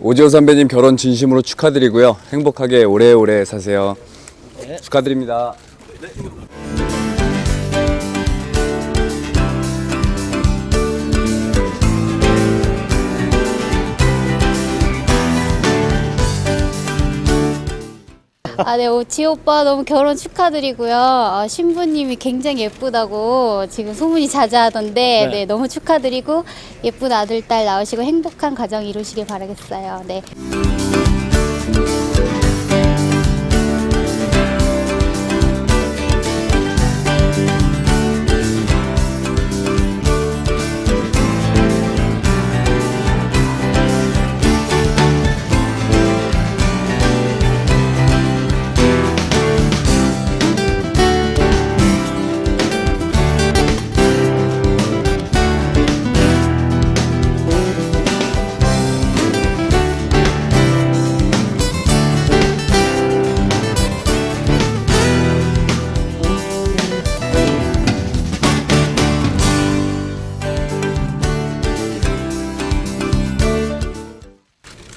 오지호 선배님 결혼 진심으로 축하드리고요. 행복하게 오래오래 사세요. 축하드립니다. 아, 네, 오- 지호 오빠 너무 결혼 축하드리고요. 아, 신부님이 굉장히 예쁘다고 지금 소문이 자자하던데, 네. 너무 축하드리고 예쁜 아들, 딸 나오시고 행복한 가정 이루시길 바라겠어요. 네.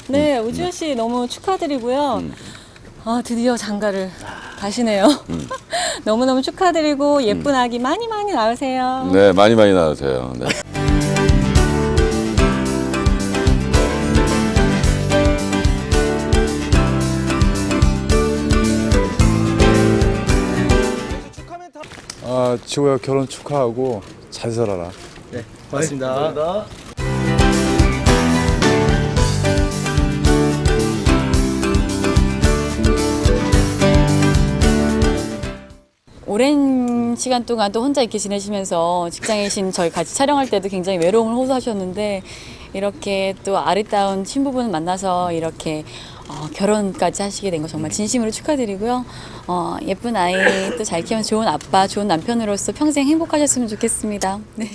네, 우지호 씨 너무 축하드리고요. 아, 드디어 장가를 가시네요. 너무너무 축하드리고 예쁜 아기 많이 많이 낳으세요. 네, 많이 많이 나오세요. 네. 아, 지호야 결혼 축하하고 잘 살아라. 고맙습니다. 오랜 시간 동안 또 혼자 이렇게 지내시면서 직장에 계신 저희 같이 촬영할 때도 굉장히 외로움을 호소하셨는데 이렇게 또 아리따운 신부분 만나서 이렇게 어, 결혼까지 하시게 된 거 정말 진심으로 축하드리고요. 어, 예쁜 아이 또 잘 키우면 좋은 아빠, 좋은 남편으로서 평생 행복하셨으면 좋겠습니다. 네.